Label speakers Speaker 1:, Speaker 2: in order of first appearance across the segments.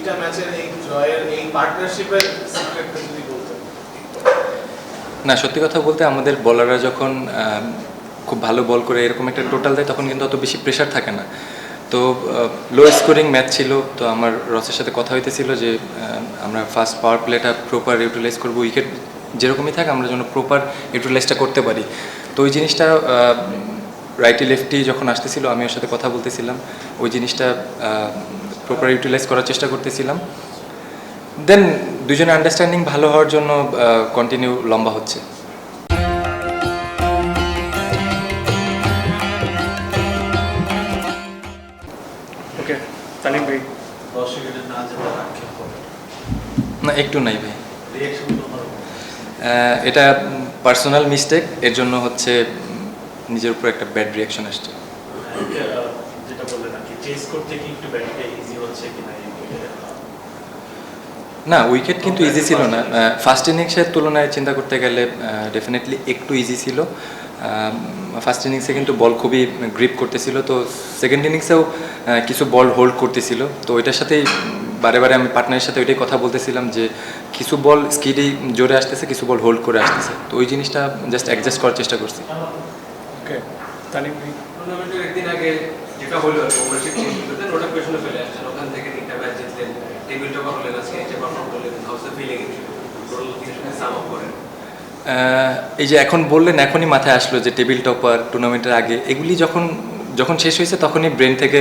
Speaker 1: দুইটা ম্যাচের এই জয়ের এই পার্টনারশিপের সিক্রেটটা যদি
Speaker 2: না, সত্যি কথা বলতে আমাদের বলাররা যখন খুব ভালো বল করে এরকম একটা টোটাল দেয়, তখন কিন্তু অত বেশি প্রেশার থাকে না। তো লো স্কোরিং ম্যাচ ছিল, তো আমার রসের সাথে কথা হইতেছিল যে আমরা ফার্স্ট পাওয়ার প্লেটা প্রপার ইউটিলাইজ করব উইকেট যেরকমই থাকে, আমরা যেন প্রপার ইউটিলাইজটা করতে পারি। তো ওই জিনিসটা রাইটি লেফটি যখন আসতেছিল আমি ওর সাথে কথা বলতেছিলাম। ওই জিনিসটা প্রপার ইউটিলাইজ করার চেষ্টা করতেছিলাম। দেন দুজনের আন্ডারস্ট্যান্ডিং ভালো হওয়ার জন্য কন্টিনিউ লম্বা হচ্ছে।
Speaker 3: ওকে ভাই।
Speaker 1: না
Speaker 2: একটু নাই ভাই। এটা পার্সোনাল মিস্টেক এর জন্য হচ্ছে নিজের উপর একটা ব্যাড রিয়াকশন আসছে। না উইকেট কিন্তু ইজি ছিল না। ফার্স্ট ইনিংসের তুলনায় চিন্তা করতে গেলে ডেফিনেটলি একটু ইজি ছিল। ফার্স্ট ইনিংসে কিন্তু বল খুবই গ্রিপ করতেছিল। তো সেকেন্ড ইনিংসেও কিছু বল হোল্ড করতেছিল। তো ওইটার সাথেই বারে বারে আমি পার্টনারের সাথে ওইটাই কথা বলতেছিলাম যে কিছু বল স্কিডেই জোরে আসতেছে কিছু বল হোল্ড করে আসতেছে। তো ওই জিনিসটা জাস্ট অ্যাডজাস্ট করার চেষ্টা করছি।
Speaker 3: তালিম ভাই
Speaker 4: টুর্নামেন্টের একদিন আগে যেটা হলো ওনারশিপ চেঞ্জ করতেন ওটা পেছনে ফেলে আসছেন। ওখান থেকে তিনটা ম্যাচ জিতলেন টেবিল টপার হলেন আজকে নিচে পারফর্ম করলেন হাউস ফিলিং সাম আপ করেন।
Speaker 2: এই যে এখন বললেন এখনই মাথায় আসলো যে টেবিল টপার টুর্নামেন্টের আগে এগুলি যখন যখন শেষ হয়েছে তখনই ব্রেন থেকে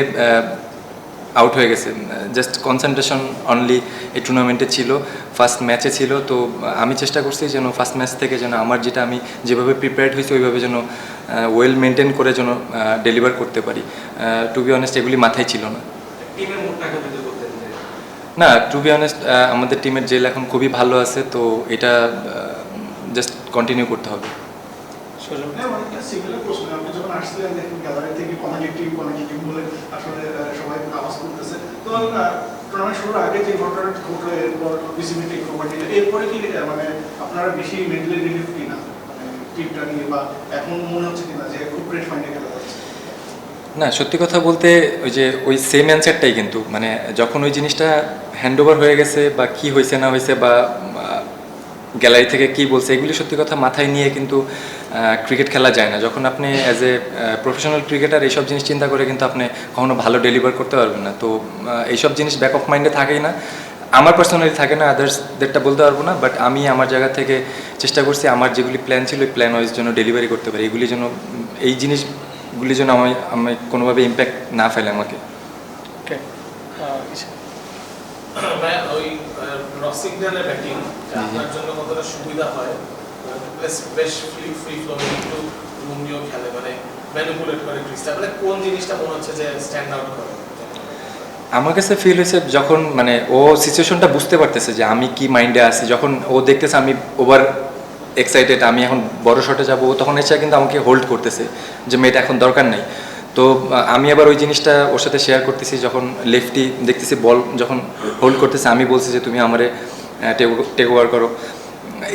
Speaker 2: আউট হয়ে গেছে। জাস্ট কনসেন্ট্রেশন অনলি এই টুর্নামেন্টে ছিল ফার্স্ট ম্যাচে ছিল। তো আমি চেষ্টা করছি যেন ফার্স্ট ম্যাচ থেকে যেন আমার যেটা আমি যেভাবে প্রিপেয়ার্ড হয়েছি ওইভাবে যেন ওয়েল মেনটেন করে যেন ডেলিভার করতে পারি। টু বি অনেস্ট এগুলি মাথায় ছিল না। না টু বি অনেস্ট আমাদের টিমের জেল এখন খুবই ভালো আছে তো এটা জাস্ট কন্টিনিউ করতে হবে।
Speaker 5: আপনারা বেশি মেন্টালি রিলিফ কিনা? নিয়ে বা এখন মনে হচ্ছে কিনা যে খুব গ্রেট খেলা
Speaker 2: না, সত্যি কথা বলতে ওই যে ওই সেম অ্যান্সারটাই কিন্তু। মানে যখন ওই জিনিসটা হ্যান্ড ওভার হয়ে গেছে বা কি হয়েছে না হয়েছে বা গ্যালারি থেকে কি বলছে, এগুলি সত্যি কথা মাথায় নিয়ে কিন্তু ক্রিকেট খেলা যায় না। যখন আপনি অ্যাজ এ প্রফেশনাল ক্রিকেটার এইসব জিনিস চিন্তা করে কিন্তু আপনি কখনো ভালো ডেলিভার করতে পারবেন না। তো এইসব জিনিস ব্যাক অফ মাইন্ডে থাকেই না। আমার পার্সোনালি থাকে না আদার্সদেরটা বলতে পারব না বাট আমি আমার জায়গা থেকে চেষ্টা করছি আমার যেগুলি প্ল্যান ছিল ওই প্ল্যান ওয়াইজ জন্য ডেলিভারি করতে পারি। এগুলি যেন এই জিনিসগুলি যেন আমি আমি কোনোভাবে ইম্প্যাক্ট না ফেলে আমাকে।
Speaker 1: ওই ব্যাটিং আপনার জন্য কতটা সুবিধা হয় বেশ বেশ ফ্রি ফ্রি ফ্লো একটু রুমিও খেলে মানে ম্যানিপুলেট করে মানে কোন জিনিসটা মনে হচ্ছে যে স্ট্যান্ড আউট করে?
Speaker 2: আমার কাছে ফিল হয়েছে যখন মানে ও সিচুয়েশনটা বুঝতে পারতেছে যে আমি কি মাইন্ডে আছি। যখন ও দেখতেছে আমি ওভার এক্সাইটেড আমি এখন বড় শটে যাব, ও তখন এসে কিন্তু আমাকে হোল্ড করতেছে যে মেয়েটা এখন দরকার নেই। তো আমি আবার ওই জিনিসটা ওর সাথে শেয়ার করতেছি যখন লেফটি দেখতেছি বল যখন হোল্ড করতেছে, আমি বলছি যে তুমি আমারে টেক ওভার করো।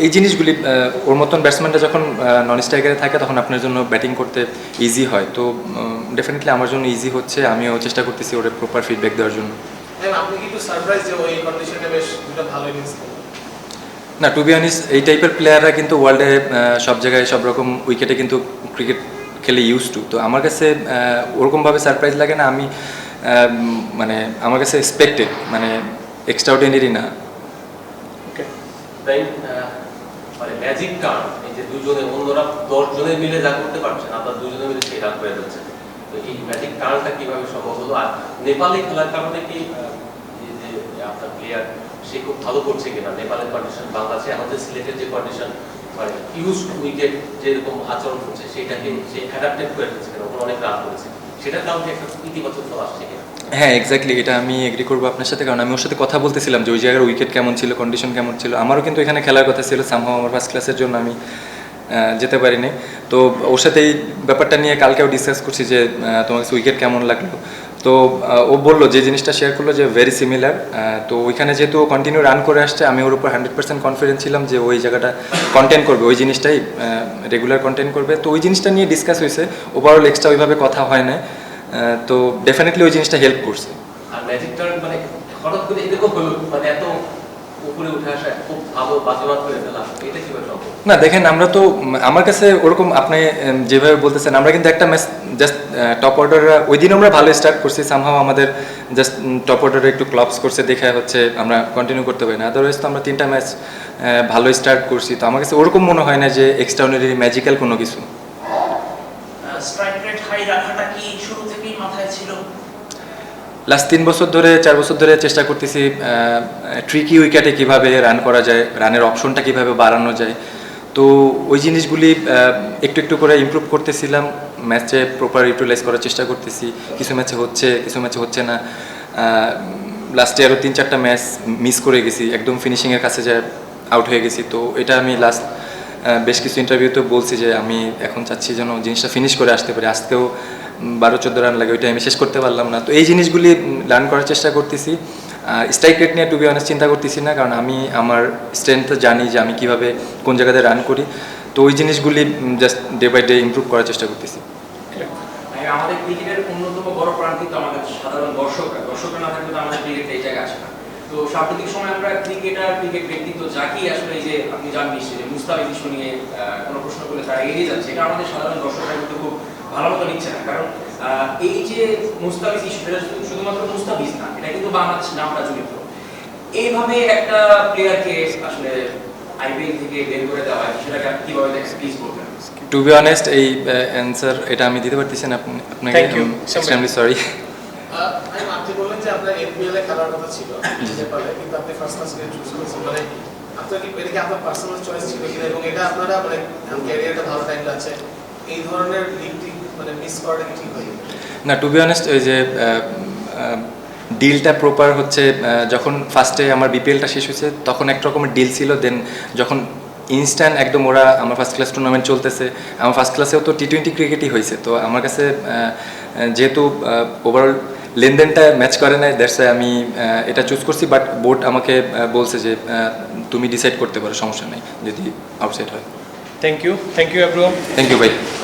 Speaker 2: এই জিনিসগুলি ওর মতন ব্যাটসম্যানটা যখন নন স্ট্রাইকারে থাকে তখন আপনার জন্য ব্যাটিং করতে ইজি হয়। তো ডেফিনেটলি আমার জন্য ইজি হচ্ছে। আমিও চেষ্টা করতেছি ওর প্রপার ফিডব্যাক দেওয়ার জন্য। না টু বি অনিস এই টাইপের প্লেয়াররা কিন্তু ওয়ার্ল্ডে সব জায়গায় সব রকম উইকেটে কিন্তু ক্রিকেট খেলে ইউজ টু তো আমার কাছে ওরকমভাবে সারপ্রাইজ লাগে না। আমি মানে আমার কাছে এক্সপেক্টেড মানে এক্সট্রাঅর্ডিনারি না।
Speaker 3: ওকে
Speaker 4: মানে ম্যাজিক কার্ড এই যে দুজনে অন্যরা দশ জনে মিলে যা করতে পারছেন আপনার দুজনে মিলে সেই রান করে যাচ্ছে তো এই ম্যাজিক কার্ডটা কীভাবে সম্ভব হলো? আর নেপালে খেলার কারণে কি যে আপনার প্লেয়ার সে খুব ভালো করছে কিনা? নেপালের কন্ডিশন বাংলাদেশে আমাদের সিলেটের যে কন্ডিশন মানে ইউজ উইকেট যেরকম আচরণ করছে, সেটাকে সে অ্যাডাপ্টেড করে ফেলছে কিনা? অনেক রান করেছে। সেটার কারণে একটা ইতিবাচক ফল আসছে
Speaker 2: হ্যাঁ এক্স্যাক্টলি এটা আমি এগ্রি করব আপনার সাথে। কারণ আমি ওর সাথে কথা বলতেছিলাম যে ওই জায়গার উইকেট কেমন ছিল কন্ডিশন কেমন ছিল। আমারও কিন্তু এখানে খেলার কথা ছিল সামহাও আমার ফার্স্ট ক্লাসের জন্য আমি যেতে পারিনি। তো ওর সাথে এই ব্যাপারটা নিয়ে কালকেও ডিসকাস করছি যে তোমার উইকেট কেমন লাগল? তো ও বলল যে জিনিসটা শেয়ার করল যে ভেরি সিমিলার তো ওইখানে যেহেতু কন্টিনিউ রান করে আসছে, আমি ওর উপর হান্ড্রেড পার্সেন্ট কনফিডেন্স ছিলাম যে ওই জায়গাটা কন্টেন্ট করবে, ওই জিনিসটাই রেগুলার কন্টেন্ট করবে। তো ওই জিনিসটা নিয়ে ডিসকাস হয়েছে ওভারঅল এক্সট্রা ওইভাবে কথা হয় না তো ডেফিনেটলি ওই জিনিসটা হেল্প করছে।
Speaker 4: মানে মানে এত উপরে উঠে আসা, খুব ভালো করে ফেলা, এটা কীভাবে সম্ভব?
Speaker 2: না দেখেন আমরা তো আমার কাছে ওরকম আপনি যেভাবে বলতেছেন আমরা কিন্তু একটা ম্যাচ জাস্ট টপ অর্ডার ওই দিন আমরা ভালো স্টার্ট করছি সামহাও আমাদের জাস্ট টপ অর্ডারে একটু ক্লাবস করছে দেখে হচ্ছে আমরা কন্টিনিউ করতে পারি না। আদারওয়াইজ তো আমরা তিনটা ম্যাচ ভালো স্টার্ট করছি। তো আমার কাছে ওরকম মনে হয় না যে এক্সট্রাঅর্ডিনারি ম্যাজিক্যাল কোনো কিছু। লাস্ট তিন বছর ধরে চার বছর ধরে চেষ্টা করতেছি ট্রিকি উইকেটে কীভাবে রান করা যায় রানের অপশনটা কীভাবে বাড়ানো যায়। তো ওই জিনিসগুলি একটু একটু করে ইমপ্রুভ করতেছিলাম ম্যাচে প্রপার ইউটিলাইজ করার চেষ্টা করতেছি, কিছু ম্যাচে হচ্ছে, কিছু ম্যাচে হচ্ছে না। লাস্টে আরও তিন চারটা ম্যাচ মিস করে গেছি, একদম ফিনিশিংয়ের কাছে যায় আউট হয়ে গেছি। তো এটা আমি লাস্ট বেশ কিছু ইন্টারভিউতে বলছি যে আমি এখন চাচ্ছি যেন জিনিসটা ফিনিশ করে আসতে পারি। আজকেও বারো চোদ্দ রান লাগে, ওইটা আমি শেষ করতে পারলাম না। তো এই জিনিসগুলি লার্ন করার চেষ্টা করতেছি। স্ট্রাইক রেট নিয়ে টু বি অনেস্ট চিন্তা করতেছি না, কারণ আমি আমার স্ট্রেংথ জানি যে আমি কীভাবে কোন জায়গাতে রান করি। তো ওই জিনিসগুলি just day by day improve করার চেষ্টা করতেছি।
Speaker 6: আমাদের ক্রিকেটের অন্যতম বড় কিন্তু আমাদের সাধারণ দর্শকরা। আমাদের ক্রিকেট এই জায়গায় আসে না। তো সাম্প্রতিক সময় আমরা ক্রিকেট যাকেই আসলে যে আপনি নিয়ে কোনো প্রশ্ন করলে তারা এড়িয়ে যাচ্ছে আমাদের সাধারণ দর্শকরা কিন্তু ভালো মতো নিচ্ছে না। কারণ এই যে মুস্তাফিজ ইস্যু এটা শুধুমাত্র মুস্তাফিজ না এটা কিন্তু বাংলাদেশ নামটা জড়িত। এইভাবে একটা প্লেয়ারকে আসলে আইপিএল থেকে বের করে দেওয়া হয় সেটাকে আপনি কীভাবে দেখেন? প্লিজ বলবেন।
Speaker 2: টু বি অনেস্ট এই অ্যান্সার এটা আমি দিতে পারতেছি না আপনি- আপনাকে
Speaker 3: you.
Speaker 2: এক্সট্রিমলি সরি
Speaker 1: আমি আপনি বললেন যে আপনার এনপিএল এ খেলার কথা ছিল নেপালে কিন্তু আপনি ফার্স্ট ক্লাস থেকে চুজ করেছেন। মানে আপনার কি এটা কি আপনার পার্সোনাল চয়েস ছিল কিনা? এবং এটা আপনারা মানে ক্যারিয়ারটা ভালো টাইম আছে এই ধরনের লিগটি মানে মিস করাটা ঠিক হয়
Speaker 2: না টু বি অনেস্ট ওই যে ডিলটা প্রপার হচ্ছে যখন ফার্স্টে আমার বিপিএলটা শেষ হয়েছে তখন এক রকমের ডিল ছিল দেন যখন ইনস্ট্যান্ট একদম ওরা আমার ফার্স্ট ক্লাস টুর্নামেন্ট চলতেছে আমার ফার্স্ট ক্লাসেও তো টি টোয়েন্টি ক্রিকেটই হয়েছে তো আমার কাছে যেহেতু ওভারঅল লেনদেনটা ম্যাচ করে নাই দ্যাটস আমি এটা চুজ করছি বাট বোর্ড আমাকে বলছে যে তুমি ডিসাইড করতে পারো সমস্যা নেই যদি আউটসাইড হয়।
Speaker 3: Thank you thank you everyone
Speaker 2: thank you ভাই